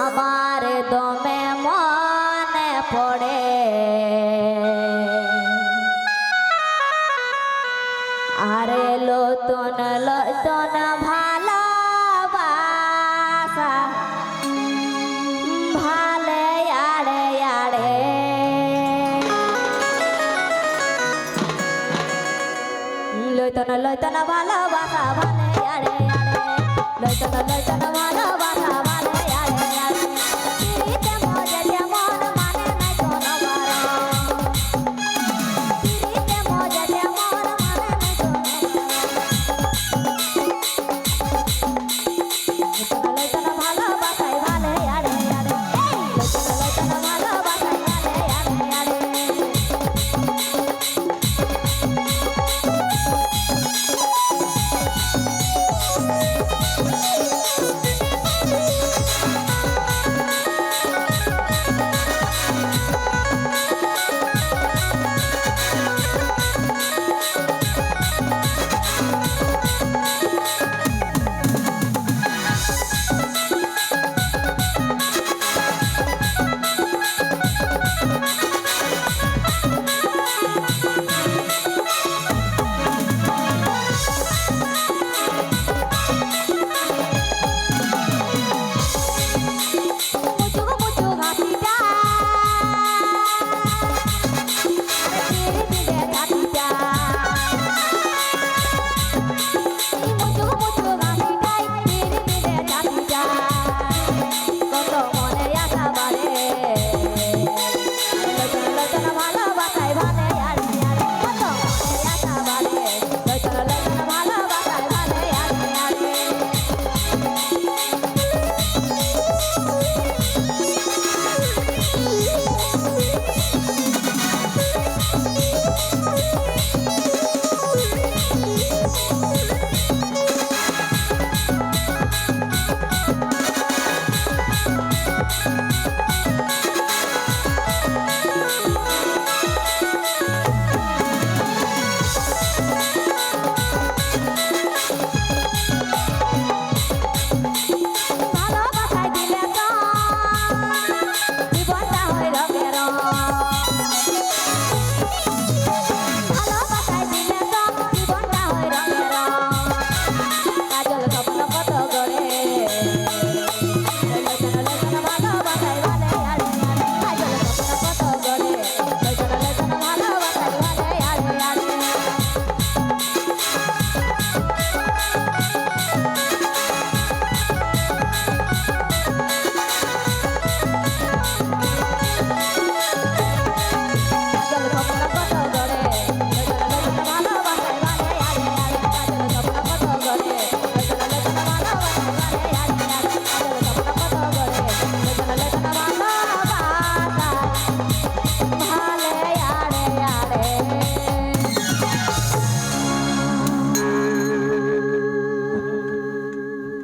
আমার দমে মনে পড়ে। আরে লতন লতন লইতন লইতন ভালোবাসা ভালে আরে আরে। লইতন লইতন ভালোবাসা